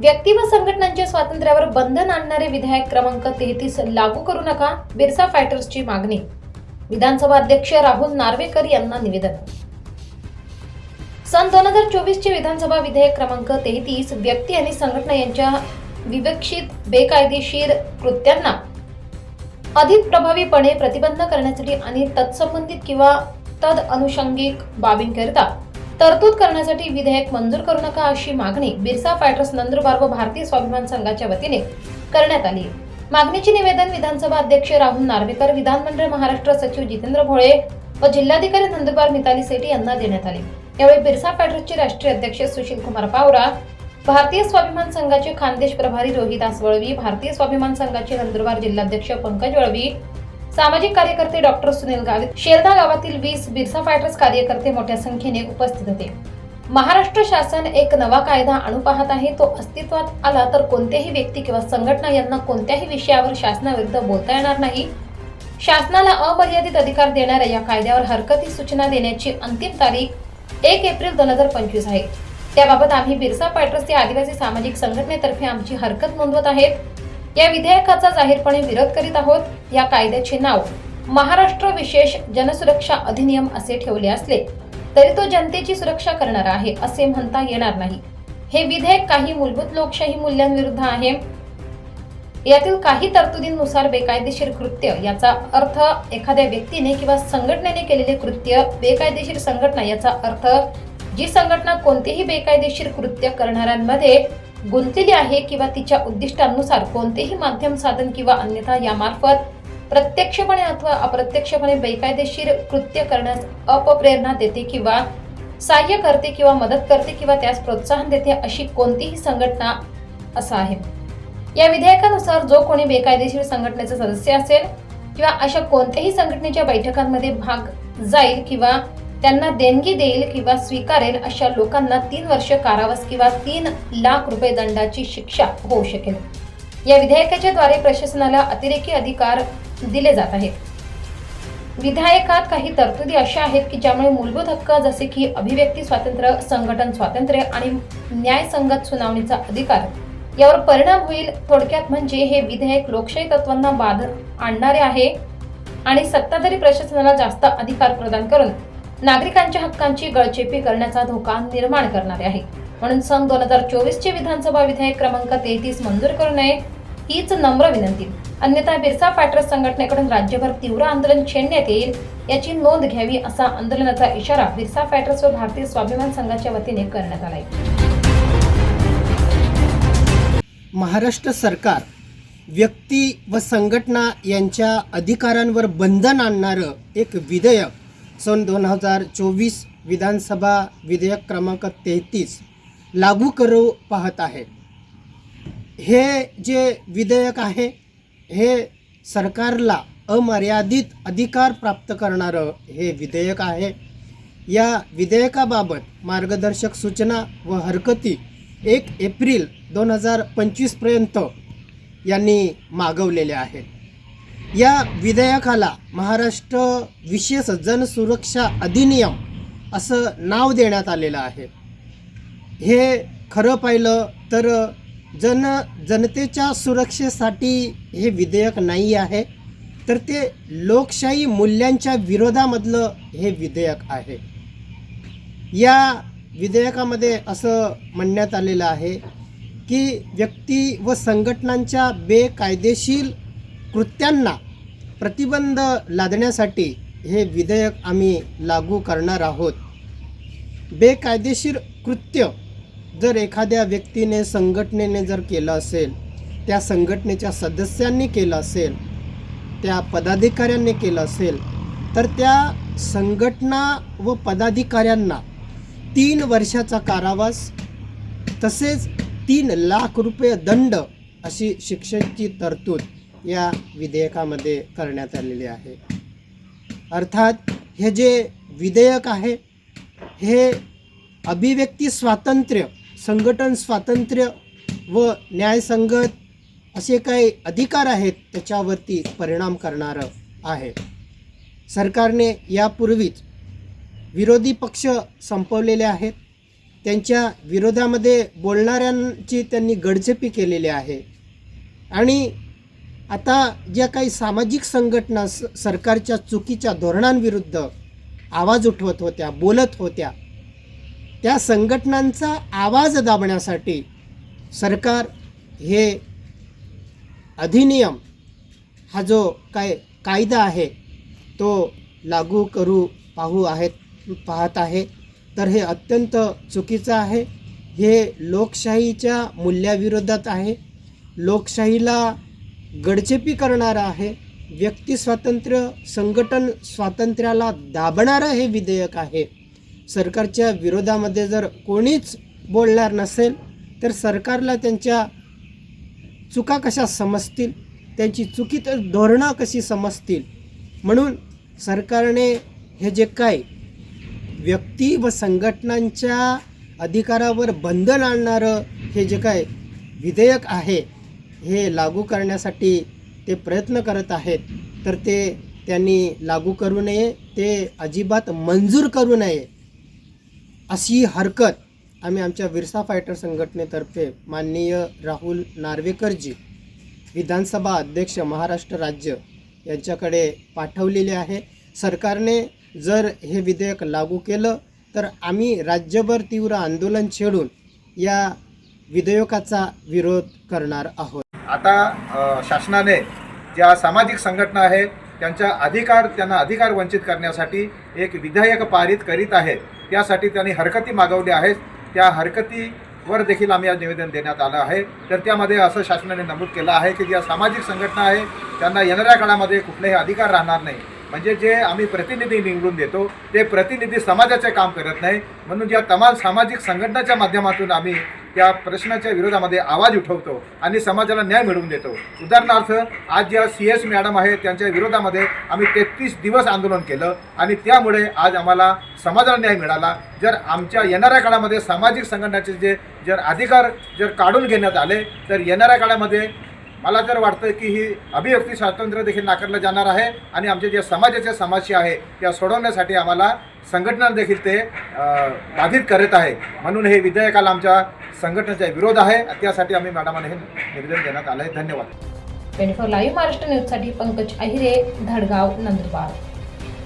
व्यक्ती व संघटनांच्या स्वातंत्र्यावर बंधन आणणारे विधेयक क्रमांक तेहतीस लागू करू नका बिरसा फायटर्सची मागणी. विधानसभा अध्यक्ष राहुल नार्वेकर यांना निवेदन. सन दोन हजार चोवीसचे विधानसभा विधेयक क्रमांक तेहतीस व्यक्ती आणि संघटना यांच्या विवक्षित बेकायदेशीर कृत्यांना अधिक प्रभावीपणे प्रतिबंध करण्यासाठी आणि तत्संबंधित किंवा तद अनुषंगिक बाबींकरिता तरतूद करण्यासाठी विधेयक मंजूर करू नका अशी मागणी बिरसा फायटर्स नंदुरबार व भारतीय स्वाभिमान संघाच्या वतीने करण्यात आली. मागणीचे निवेदन विधानसभा अध्यक्ष राहुल नार्वेकर विधानमंडळ महाराष्ट्र सचिव जितेंद्र भोळे व जिल्हाधिकारी नंदुरबार मिताली सेठी यांना देण्यात आले. यावेळी बिरसा फायटर्सचे राष्ट्रीय अध्यक्ष सुशील कुमार पावरा भारतीय स्वाभिमान संघाचे खानदेश प्रभारी रोहिदास वळवी भारतीय स्वाभिमान संघाचे नंदुरबार जिल्हाध्यक्ष पंकज वळवी सामाजिक कार्यकर्ते डॉक्टर सुनील गावित शेरदा गावातील वीस बिरसा फायटर्स कार्यकर्ते मोठ्या संख्येने उपस्थित होते. महाराष्ट्र शासन एक नवा कायदा आणू पाहत आहे. तो अस्तित्वात आला तर कोणत्याही व्यक्ती किंवा संघटना यांना कोणत्याही विषयावर शासनाविरुद्ध बोलता येणार नाही. शासनाला अमर्यादित अधिकार देणाऱ्या या कायद्यावर हरकती सूचना देण्याची अंतिम तारीख एक एप्रिल दोन हजार पंचवीस आहे. त्याबाबत आम्ही बिरसा फायटर्स या आदिवासी सामाजिक संघटनेतर्फे आमची हरकत नोंदवत आहेत. या विधेयकाचा जाहीरपणे विरोध करीत आहोत. या कायद्याचे नाव महाराष्ट्र विशेष जनसुरक्षा अधिनियम असे ठेवले असले तरी तो जनतेची सुरक्षा करणारा आहे असे म्हणता येणार नाही. हे विधेयक काही मूलभूत लोकशाही मूल्यांविरुद्ध आहे. यातील काही तरतुदींनुसार बेकायदेशीर कृत्य याचा अर्थ एखाद्या व्यक्तीने किंवा संघटनेने केलेले कृत्य बेकायदेशीर संघटना याचा अर्थ जी संघटना कोणतेही बेकायदेशीर कृत्य करणाऱ्यांमध्ये गुंतलेली आहे किंवा तिच्या उद्दिष्टांनुसार कोणतेही माध्यम साधन किंवा अन्यथा यामार्फत प्रत्यक्षपणे अथवा अप्रत्यक्षपणे बेकायदेशीर कृत्य करण्यास अपप्रेरणा देते किंवा सहाय्य करते किंवा मदत करते किंवा त्यास प्रोत्साहन देते अशी कोणतीही संघटना असं आहे. या विधेयकानुसार जो कोणी बेकायदेशीर संघटनेचा सदस्य असेल किंवा अशा कोणत्याही संघटनेच्या बैठकांमध्ये भाग जाईल किंवा त्यांना देणगी देईल किंवा स्वीकारेल अशा लोकांना तीन वर्ष कारावास किंवा तीन लाख रुपये दंडाची शिक्षा होऊ शकेल. या विधेयकाच्या द्वारे प्रशासनाला अतिरेकी अधिकार दिले जात आहेत. विधेयकात काही तरतुदी अशा आहेत की ज्यामुळे मूलभूत हक्क जसे की अभिव्यक्ती स्वातंत्र्य संघटन स्वातंत्र्य आणि न्यायसंगत सुनावणीचा अधिकार यावर परिणाम होईल. थोडक्यात म्हणजे हे विधेयक लोकशाही तत्वांना बाध आणणारे आहे आणि सत्ताधारी प्रशासनाला जास्त अधिकार प्रदान करून नागरिकांच्या हक्कांची गळचेपी करण्याचा धोका निर्माण करणारे आहे. म्हणून सन दोन हजार चोवीसचे विधानसभा विधेयक क्रमांक तेहतीस मंजूर करू नये हीच नम्र विनंती. अन्यथा बिरसा फायटर्स संघटनेकडून राज्यभर तीव्र आंदोलन छेडण्यात येईल याची नोंद घ्यावी असा आंदोलनाचा इशारा बिरसा फायटर्स व भारतीय स्वाभिमान संघाच्या वतीने करण्यात आला आहे महाराष्ट्र सरकार व्यक्ती व संघटना यांच्या अधिकारांवर बंधन आणणारं एक विधेयक सन दोन हजार चोवीस विधानसभा विधेयक क्रमांक तेहतीस लागू करू पाहत आहे. हे जे विधेयक आहे हे सरकारला अमर्यादित अधिकार प्राप्त करणारं हे विधेयक आहे. या विधेयकाबाबत मार्गदर्शक सूचना व हरकती एक एप्रिल दोन हजार पंचवीसपर्यंत यांनी मागवलेल्या आहेत. या विधेयकाला महाराष्ट्र विशेष जनसुरक्षा अधिनियम असं नाव देण्यात आलेलं आहे. हे खरं पाहिलं तर जन जनतेच्या सुरक्षेसाठी हे विधेयक नाही आहे तर ते लोकशाही मूल्यांच्या विरोधामधलं हे विधेयक आहे. या विधेयकामध्ये असं म्हणण्यात आलेलं आहे की व्यक्ती व संघटनांच्या बेकायदेशीर कृत्यांना प्रतिबंध लादण्यासाठी हे विधेयक आम्ही लागू करणार आहोत. बेकायदेशीर कृत्य जर एखाद्या व्यक्तीने संघटनेने जर केलं असेल त्या संघटनेच्या सदस्यांनी केलं असेल त्या पदाधिकाऱ्यांनी केलं असेल तर त्या संघटना व पदाधिकाऱ्यांना तीन वर्षाचा कारावास तसेच तीन लाख रुपये दंड अशी शिक्षेची तरतूद या विधेयकामध्ये करण्यात आलेली आहे. अर्थात हे जे विधेयक आहे हे अभिव्यक्ती स्वातंत्र्य संघटन स्वातंत्र्य व न्यायसंगत असे काही अधिकार आहेत त्याच्यावरती परिणाम करणारं आहे. सरकारने यापूर्वीच विरोधी पक्ष संपवलेले आहेत. त्यांच्या विरोधामध्ये बोलणाऱ्यांची त्यांनी गडचेपी केलेली आहे. आणि आता ज्या काही सामाजिक संघटना स सरकारच्या चुकीच्या धोरणांविरुद्ध आवाज उठवत होत्या बोलत होत्या त्या संघटनांचा आवाज दाबण्यासाठी सरकार हे अधिनियम हा जो काय कायदा आहे तो लागू करू पाहू आहेत पाहत आहे. तर हे अत्यंत चुकीचं आहे. हे लोकशाहीच्या मूल्याविरोधात आहे. लोकशाहीला गडचेपी करणारं आहे. व्यक्ती स्वातंत्र्य संघटन स्वातंत्र्याला दाबणारं हे विधेयक आहे. सरकारच्या विरोधामध्ये जर कोणीच बोलणार नसेल तर सरकारला त्यांच्या चुका कशा समजतील त्यांची चुकीत धोरणं कशी समजतील? म्हणून सरकारने हे जे काय व्यक्ती व संघटनांच्या अधिकारावर बंधन आणणारं हे जे काय विधेयक आहे हे लागू करण्यासाठी ते प्रयत्न करत आहेत तर ते त्यांनी लागू करू नये ते अजिबात मंजूर करू नये. अशी हरकत आम्ही आमच्या विरसा फायटर संघटनेतर्फे माननीय राहुल नार्वेकरजी विधानसभा अध्यक्ष महाराष्ट्र राज्य यांच्याकडे पाठवलेले आहे. सरकारने जर हे विधेयक लागू केलं तर आम्ही राज्यभर तीव्र आंदोलन छेडून या विधेयकाचा विरोध करणार आहोत. आता शासनाने ज्या सामाजिक संघटना आहेत त्यांच्या अधिकार त्यांना अधिकार वंचित करण्यासाठी एक विधेयक पारित करीत आहेत. त्यासाठी त्यांनी हरकती मागवल्या आहेत. त्या हरकतीवर देखील आम्ही आज निवेदन देण्यात आलं आहे. तर त्यामध्ये असं शासनाने नमूद केलं आहे की ज्या सामाजिक संघटना आहे त्यांना येणाऱ्या काळामध्ये कुठलेही अधिकार राहणार नाही. म्हणजे जे आम्ही प्रतिनिधी निवडून देतो ते प्रतिनिधी समाजाचे काम करत नाही. म्हणून ज्या तमाम सामाजिक संघटनाच्या माध्यमातून आम्ही त्या प्रश्नाच्या विरोधामध्ये आवाज उठवतो आणि समाजाला न्याय मिळवून देतो. उदाहरणार्थ आज ज्या सी एस मॅडम आहे त्यांच्या विरोधामध्ये आम्ही तेहतीस दिवस आंदोलन केलं आणि त्यामुळे आज आम्हाला समाजाला न्याय मिळाला. जर आमच्या येणाऱ्या काळामध्ये सामाजिक संघटनाचे जे जर अधिकार जर काढून घेण्यात आले तर येणाऱ्या काळामध्ये मला तर वाटतं की ही अभिव्यक्ती स्वातंत्र्य देखील नाकारलं जाणार आहे आणि आमच्या ज्या समाजाच्या समस्या आहे त्या सोडवण्यासाठी आम्हाला संघटना देखील ते बाधित करत आहे. म्हणून हे विधेयकाला आमच्या संघटनेचा विरोध आहे त्यासाठी आम्ही मॅडमांना हे निवेदन देण्यात आलं आहे धन्यवाद. ट्वेंटी फोर लाईव्ह महाराष्ट्र न्यूजसाठी पंकज अहिरे धडगाव नंदुरबार.